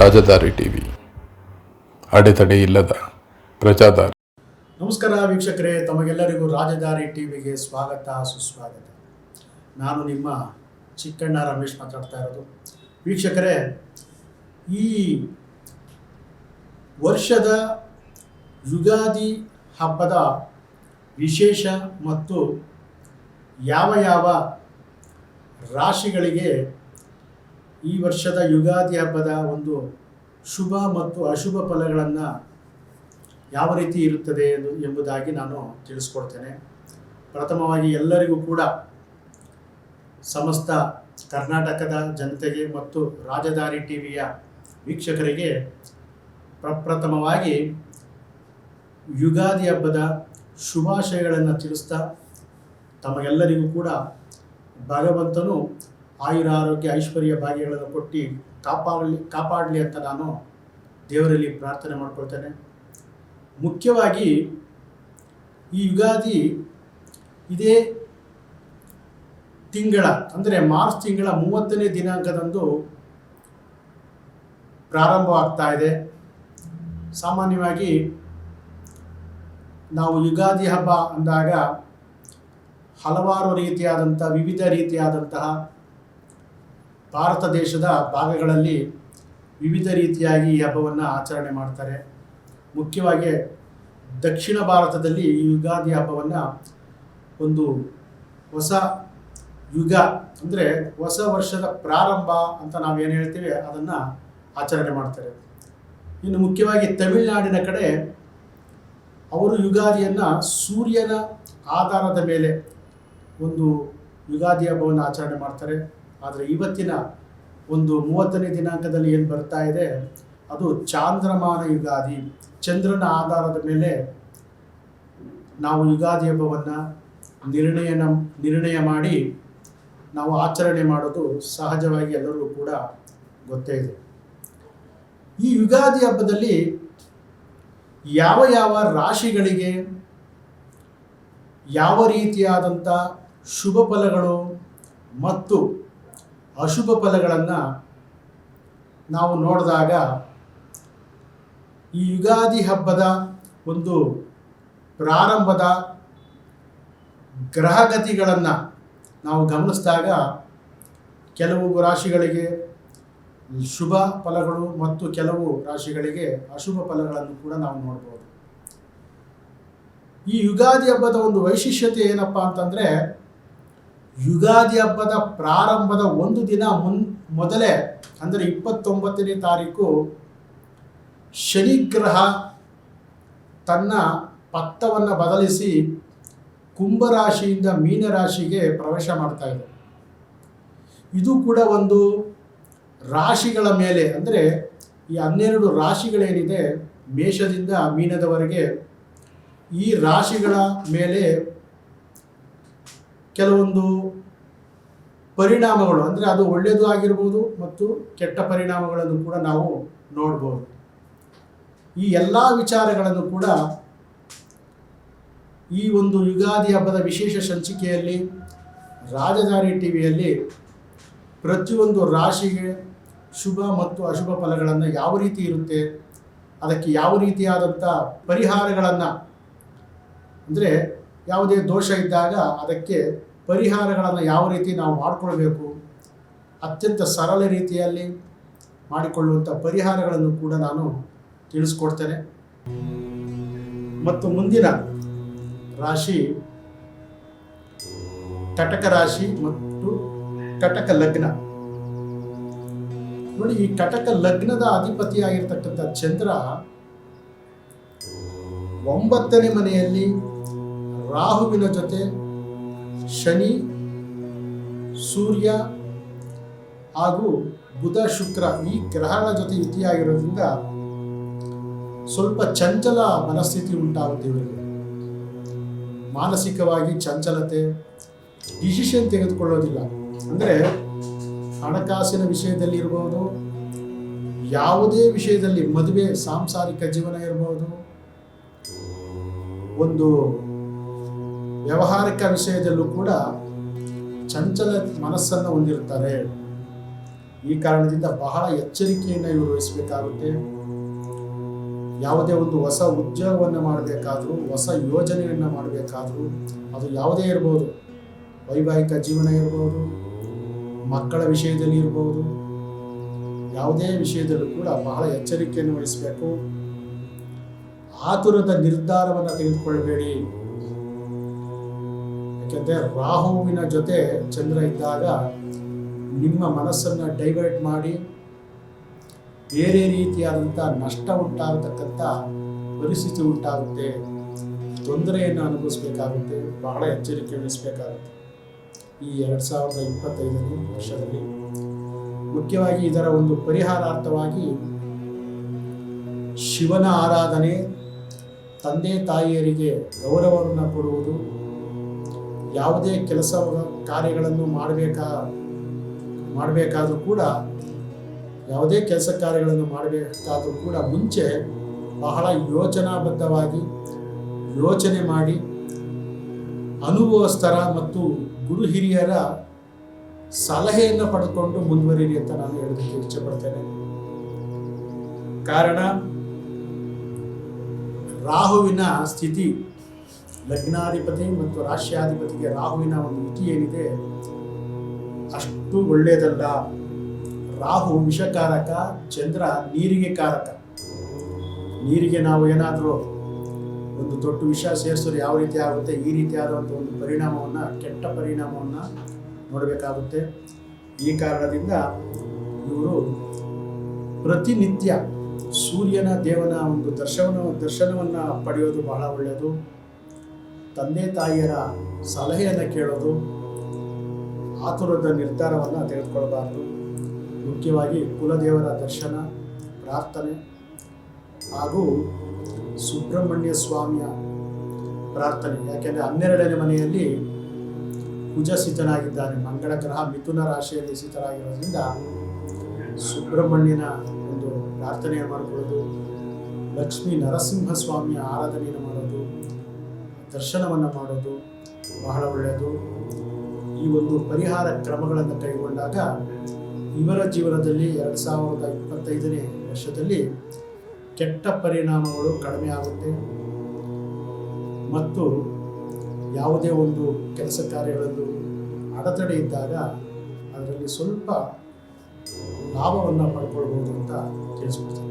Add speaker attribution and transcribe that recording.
Speaker 1: ರಾಜದಾರಿ TV. ಅಡೆತಡೆ ಇಲ್ಲದ ಪ್ರಜಾದಾರಿ.
Speaker 2: ನಮಸ್ಕಾರ ವೀಕ್ಷಕರೇ, ತಮಗೆಲ್ಲರಿಗೂ ರಾಜಧಾರಿ ಟಿವಿಗೆ ಸ್ವಾಗತ, ಸುಸ್ವಾಗತ. ನಾನು ನಿಮ್ಮ ಚಿಕ್ಕಣ್ಣ ರಮೇಶ್ ಮಾತಾಡ್ತಾ ಇರೋದು. ವೀಕ್ಷಕರೇ, ಈ ವರ್ಷದ ಯುಗಾದಿ ಹಬ್ಬದ ವಿಶೇಷ ಮತ್ತು ಯಾವ ಯಾವ ರಾಶಿಗಳಿಗೆ ಈ ವರ್ಷದ ಯುಗಾದಿ ಹಬ್ಬದ ಒಂದು ಶುಭ ಮತ್ತು ಅಶುಭ ಫಲಗಳನ್ನು ಯಾವ ರೀತಿ ಇರುತ್ತದೆ ಎಂಬುದಾಗಿ ನಾನು ತಿಳಿಸ್ಕೊಡ್ತೇನೆ. ಪ್ರಥಮವಾಗಿ ಎಲ್ಲರಿಗೂ ಕೂಡ ಸಮಸ್ತ ಕರ್ನಾಟಕದ ಜನತೆಗೆ ಮತ್ತು ರಾಜಧಾನಿ ಟಿ ವಿಯ ವೀಕ್ಷಕರಿಗೆ ಪ್ರಪ್ರಥಮವಾಗಿ ಯುಗಾದಿ ಹಬ್ಬದ ಶುಭಾಶಯಗಳನ್ನು ತಿಳಿಸ್ತಾ ತಮಗೆಲ್ಲರಿಗೂ ಕೂಡ ಭಗವಂತನು ಆಯುರ ಆರೋಗ್ಯ ಐಶ್ವರ್ಯ ಭಾಗ್ಯಗಳನ್ನು ಕೊಟ್ಟು ಕಾಪಾಡಲಿ ಕಾಪಾಡಲಿ ಅಂತ ನಾನು ದೇವರಲ್ಲಿ ಪ್ರಾರ್ಥನೆ ಮಾಡ್ಕೊಳ್ತೇನೆ. ಮುಖ್ಯವಾಗಿ ಈ ಯುಗಾದಿ ಇದೇ ತಿಂಗಳ, ಅಂದರೆ ಮಾರ್ಚ್ ತಿಂಗಳ ಮೂವತ್ತನೇ ದಿನಾಂಕದಂದು ಪ್ರಾರಂಭವಾಗ್ತಾ ಇದೆ. ಸಾಮಾನ್ಯವಾಗಿ ನಾವು ಯುಗಾದಿ ಹಬ್ಬ ಅಂದಾಗ ಹಲವಾರು ರೀತಿಯಾದಂಥ, ವಿವಿಧ ರೀತಿಯಾದಂತಹ ಭಾರತ ದೇಶದ ಭಾಗಗಳಲ್ಲಿ ವಿವಿಧ ರೀತಿಯಾಗಿ ಈ ಹಬ್ಬವನ್ನು ಆಚರಣೆ ಮಾಡ್ತಾರೆ. ಮುಖ್ಯವಾಗಿ ದಕ್ಷಿಣ ಭಾರತದಲ್ಲಿ ಈ ಯುಗಾದಿ ಹಬ್ಬವನ್ನು ಒಂದು ಹೊಸ ಯುಗ ಅಂದರೆ ಹೊಸ ವರ್ಷದ ಪ್ರಾರಂಭ ಅಂತ ನಾವು ಏನು ಹೇಳ್ತೀವಿ ಅದನ್ನು ಆಚರಣೆ ಮಾಡ್ತಾರೆ. ಇನ್ನು ಮುಖ್ಯವಾಗಿ ತಮಿಳುನಾಡಿನ ಕಡೆ ಅವರು ಯುಗಾದಿಯನ್ನು ಸೂರ್ಯನ ಆಧಾರದ ಮೇಲೆ ಒಂದು ಯುಗಾದಿ ಹಬ್ಬವನ್ನು ಆಚರಣೆ ಮಾಡ್ತಾರೆ. ಆದರೆ ಇವತ್ತಿನ ಒಂದು ಮೂವತ್ತನೇ ದಿನಾಂಕದಲ್ಲಿ ಏನು ಬರ್ತಾ ಇದೆ? ಅದು ಚಾಂದ್ರಮಾನ ಯುಗಾದಿ. ಚಂದ್ರನ ಆಧಾರದ ಮೇಲೆ ನಾವು ಯುಗಾದಿ ಹಬ್ಬವನ್ನು ನಿರ್ಣಯನ, ನಿರ್ಣಯ ಮಾಡಿ ನಾವು ಆಚರಣೆ ಮಾಡೋದು ಸಹಜವಾಗಿ ಎಲ್ಲರಿಗೂ ಕೂಡ ಗೊತ್ತೇ ಇದೆ. ಈ ಯುಗಾದಿ ಹಬ್ಬದಲ್ಲಿ ಯಾವ ಯಾವ ರಾಶಿಗಳಿಗೆ ಯಾವ ರೀತಿಯಾದಂಥ ಶುಭ ಫಲಗಳು ಮತ್ತು ಅಶುಭ ಫಲಗಳನ್ನು ನಾವು ನೋಡಿದಾಗ ಈ ಯುಗಾದಿ ಹಬ್ಬದ ಒಂದು ಪ್ರಾರಂಭದ ಗ್ರಹಗತಿಗಳನ್ನು ನಾವು ಗಮನಿಸಿದಾಗ ಕೆಲವು ರಾಶಿಗಳಿಗೆ ಶುಭ ಫಲಗಳು ಮತ್ತು ಕೆಲವು ರಾಶಿಗಳಿಗೆ ಅಶುಭ ಫಲಗಳನ್ನು ಕೂಡ ನಾವು ನೋಡ್ಬೋದು. ಈ ಯುಗಾದಿ ಹಬ್ಬದ ಒಂದು ವೈಶಿಷ್ಟ್ಯತೆ ಏನಪ್ಪ ಅಂತಂದರೆ ಯುಗಾದಿ ಹಬ್ಬದ ಪ್ರಾರಂಭದ ಒಂದು ದಿನ ಮುನ್, ಮೊದಲೇ, ಅಂದರೆ ಇಪ್ಪತ್ತೊಂಬತ್ತನೇ ತಾರೀಕು, ಶನಿಗ್ರಹ ತನ್ನ ಪತ್ತವನ್ನು ಬದಲಿಸಿ ಕುಂಭರಾಶಿಯಿಂದ ಮೀನರಾಶಿಗೆ ಪ್ರವೇಶ ಮಾಡ್ತಾ ಇದೆ. ಇದು ಕೂಡ ಒಂದು ರಾಶಿಗಳ ಮೇಲೆ, ಅಂದರೆ ಈ ಹನ್ನೆರಡು ರಾಶಿಗಳೇನಿದೆ ಮೇಷದಿಂದ ಮೀನದವರೆಗೆ, ಈ ರಾಶಿಗಳ ಮೇಲೆ ಕೆಲವೊಂದು ಪರಿಣಾಮಗಳು, ಅಂದರೆ ಅದು ಒಳ್ಳೆಯದು ಆಗಿರ್ಬೋದು ಮತ್ತು ಕೆಟ್ಟ ಪರಿಣಾಮಗಳನ್ನು ಕೂಡ ನಾವು ನೋಡ್ಬೋದು. ಈ ಎಲ್ಲ ವಿಚಾರಗಳನ್ನು ಕೂಡ ಈ ಒಂದು ಯುಗಾದಿ ಹಬ್ಬದ ವಿಶೇಷ ಸಂಚಿಕೆಯಲ್ಲಿ, ರಾಜಧಾನಿ ಟಿ ವಿಯಲ್ಲಿ ಪ್ರತಿಯೊಂದು ರಾಶಿಗೆ ಶುಭ ಮತ್ತು ಅಶುಭ ಫಲಗಳನ್ನು ಯಾವ ರೀತಿ ಇರುತ್ತೆ, ಅದಕ್ಕೆ ಯಾವ ರೀತಿಯಾದಂಥ ಪರಿಹಾರಗಳನ್ನು, ಅಂದರೆ ಯಾವುದೇ ದೋಷ ಇದ್ದಾಗ ಅದಕ್ಕೆ ಪರಿಹಾರಗಳನ್ನು ಯಾವ ರೀತಿ ನಾವು ಮಾಡಿಕೊಳ್ಬೇಕು, ಅತ್ಯಂತ ಸರಳ ರೀತಿಯಲ್ಲಿ ಮಾಡಿಕೊಳ್ಳುವಂಥ ಪರಿಹಾರಗಳನ್ನು ಕೂಡ ನಾನು ತಿಳಿಸ್ಕೊಡ್ತೇನೆ. ಮತ್ತು ಮುಂದಿನ ರಾಶಿ ಕಟಕ ರಾಶಿ ಮತ್ತು ಕಟಕ ಲಗ್ನ. ನೋಡಿ, ಈ ಕಟಕ ಲಗ್ನದ ಅಧಿಪತಿಯಾಗಿರ್ತಕ್ಕಂಥ ಚಂದ್ರ ಒಂಬತ್ತನೇ ಮನೆಯಲ್ಲಿ ರಾಹುವಿನ ಜೊತೆ ಶನಿ, ಸೂರ್ಯ ಹಾಗೂ ಬುಧ ಶುಕ್ರ ಈ ಗ್ರಹಗಳ ಜೊತೆ ಯುತಿಯಾಗಿರೋದ್ರಿಂದ ಸ್ವಲ್ಪ ಚಂಚಲ ಮನಸ್ಥಿತಿ ಉಂಟಾಗುತ್ತೆ ಇವರಿಗೆ. ಮಾನಸಿಕವಾಗಿ ಚಂಚಲತೆ ಡಿಸಿಷನ್ ತೆಗೆದುಕೊಳ್ಳೋದಿಲ್ಲ. ಅಂದರೆ ಹಣಕಾಸಿನ ವಿಷಯದಲ್ಲಿ ಇರಬಹುದು ಯಾವುದೇ ವಿಷಯದಲ್ಲಿ ಮದುವೆ, ಸಾಂಸಾರಿಕ ಜೀವನ ಇರ್ಬೋದು, ಒಂದು ವ್ಯಾವಹಾರಿಕ ವಿಷಯದಲ್ಲೂ ಕೂಡ ಚಂಚಲ ಮನಸ್ಸನ್ನು ಹೊಂದಿರ್ತಾರೆ. ಈ ಕಾರಣದಿಂದ ಬಹಳ ಎಚ್ಚರಿಕೆಯನ್ನು ಇವರು ವಹಿಸಬೇಕಾಗುತ್ತೆ. ಯಾವುದೇ ಒಂದು ಹೊಸ ಉದ್ಯೋಗವನ್ನು ಮಾಡಬೇಕಾದ್ರೂ, ಹೊಸ ಯೋಜನೆಯನ್ನು ಮಾಡಬೇಕಾದ್ರೂ, ಅದು ಯಾವುದೇ ಇರ್ಬೋದು. ವೈವಾಹಿಕ ಜೀವನ ಇರ್ಬೋದು, ಮಕ್ಕಳ ವಿಷಯದಲ್ಲಿ ಇರ್ಬೋದು. ಯಾವುದೇ ವಿಷಯದಲ್ಲೂ ಕೂಡ ಬಹಳ ಎಚ್ಚರಿಕೆಯನ್ನು ವಹಿಸಬೇಕು. ಆತುರದ ನಿರ್ಧಾರವನ್ನು ತೆಗೆದುಕೊಳ್ಳಬೇಡಿ ಯಾಕೆಂದರೆ ರಾಹುವಿನ ಜೊತೆ ಚಂದ್ರ ಇದ್ದಾಗ ನಿಮ್ಮ ಮನಸ್ಸನ್ನು ಡೈವರ್ಟ್ ಮಾಡಿ ಬೇರೆ ರೀತಿಯಾದಂಥ ನಷ್ಟ ಉಂಟಾಗತಕ್ಕಂಥ ಪರಿಸ್ಥಿತಿ ಉಂಟಾಗುತ್ತೆ. ತೊಂದರೆಯನ್ನು ಅನುಭವಿಸಬೇಕಾಗುತ್ತೆ. ಬಹಳ ಎಚ್ಚರಿಕೆ ವಹಿಸಬೇಕಾಗುತ್ತೆ. ಈ ಎರಡು ಸಾವಿರದ ಇಪ್ಪತ್ತೈದನೇ ವರ್ಷದಲ್ಲಿ ಮುಖ್ಯವಾಗಿ ಇದರ ಒಂದು ಪರಿಹಾರಾರ್ಥವಾಗಿ ಶಿವನ ಆರಾಧನೆ, ತಂದೆ ತಾಯಿಯರಿಗೆ ಗೌರವವನ್ನು ಕೊಡುವುದು ಯಾವುದೇ ಕೆಲಸ ಕಾರ್ಯಗಳನ್ನು ಮಾಡಬೇಕಾ, ಮಾಡಬೇಕಾದ್ರೂ ಕೂಡ, ಯಾವುದೇ ಕೆಲಸ ಕಾರ್ಯಗಳನ್ನು ಮಾಡಬೇಕಾದ್ರೂ ಕೂಡ ಮುಂಚೆ ಬಹಳ ಯೋಚನಾಬದ್ಧವಾಗಿ ಯೋಚನೆ ಮಾಡಿ, ಅನುಭವಸ್ಥರ ಮತ್ತು ಗುರು ಹಿರಿಯರ ಸಲಹೆಯನ್ನು ಪಡೆದುಕೊಂಡು ಮುಂದುವರಿರಿ ಅಂತ ನಾನು ಹೇಳೋದಕ್ಕೆ ಇಚ್ಛೆಪಡ್ತೇನೆ. ಕಾರಣ, ರಾಹುವಿನ ಸ್ಥಿತಿ ಲಗ್ನಾಧಿಪತಿ ಮತ್ತು ರಾಶ್ಯಾಧಿಪತಿಗೆ ರಾಹುವಿನ ಒಂದು ಮಿತಿ ಏನಿದೆ, ಅಷ್ಟು ಒಳ್ಳೆಯದಲ್ಲ. ರಾಹು ವಿಷಕಾರಕ, ಚಂದ್ರ ನೀರಿಗೆ ಕಾರಕ. ನೀರಿಗೆ ನಾವು ಏನಾದರೂ ಒಂದು ದೊಡ್ಡ ವಿಷ ಸೇರಿಸಿದ್ರೆ ಯಾವ ರೀತಿ ಆಗುತ್ತೆ, ಈ ರೀತಿಯಾದಂಥ ಒಂದು ಪರಿಣಾಮವನ್ನು, ಕೆಟ್ಟ ಪರಿಣಾಮವನ್ನು ನೋಡಬೇಕಾಗುತ್ತೆ. ಈ ಕಾರಣದಿಂದ ಇವರು ಪ್ರತಿನಿತ್ಯ ಸೂರ್ಯನ ದೇವನ ಒಂದು ದರ್ಶನ ದರ್ಶನವನ್ನು ಪಡೆಯೋದು ಬಹಳ ಒಳ್ಳೆಯದು. ತಂದೆ ತಾಯಿಯರ ಸಲಹೆಯನ್ನು ಕೇಳೋದು, ಆತುರದ ನಿರ್ಧಾರವನ್ನು ತೆಗೆದುಕೊಳ್ಬಾರ್ದು. ಮುಖ್ಯವಾಗಿ ಕುಲದೇವರ ದರ್ಶನ, ಪ್ರಾರ್ಥನೆ ಹಾಗೂ ಸುಬ್ರಹ್ಮಣ್ಯ ಸ್ವಾಮಿಯ ಪ್ರಾರ್ಥನೆ. ಯಾಕೆಂದರೆ ಹನ್ನೆರಡನೇ ಮನೆಯಲ್ಲಿ ಕುಜ ಸ್ಥಿತನಾಗಿದ್ದಾನೆ ಮಂಗಳ ಗ್ರಹ ಮಿಥುನ ರಾಶಿಯಲ್ಲಿ ಸ್ಥಿತರಾಗಿರೋದ್ರಿಂದ ಸುಬ್ರಹ್ಮಣ್ಯನ ಒಂದು ಪ್ರಾರ್ಥನೆಯನ್ನು ಮಾಡಿಕೊಳ್ಳೋದು, ಲಕ್ಷ್ಮೀ ನರಸಿಂಹ ಸ್ವಾಮಿಯ ಆರಾಧನೆಯನ್ನು ಮಾಡೋದು ದರ್ಶನವನ್ನು ಮಾಡೋದು ಬಹಳ ಒಳ್ಳೆಯದು. ಈ ಒಂದು ಪರಿಹಾರ ಕ್ರಮಗಳನ್ನು ಕೈಗೊಂಡಾಗ ಇವರ ಜೀವನದಲ್ಲಿ ಎರಡು ಸಾವಿರದ ಇಪ್ಪತ್ತೈದನೇ ವರ್ಷದಲ್ಲಿ ಕೆಟ್ಟ ಪರಿಣಾಮಗಳು ಕಡಿಮೆ ಆಗುತ್ತೆ. ಮತ್ತು ಯಾವುದೇ ಒಂದು ಕೆಲಸ ಕಾರ್ಯಗಳಲ್ಲೂ ಅಡೆತಡೆ ಇದ್ದಾಗ ಅದರಲ್ಲಿ ಸ್ವಲ್ಪ ಲಾಭವನ್ನು ಪಡ್ಕೊಳ್ಬೋದು ಅಂತ ತಿಳಿಸ್ಕೊಡ್ತೀನಿ.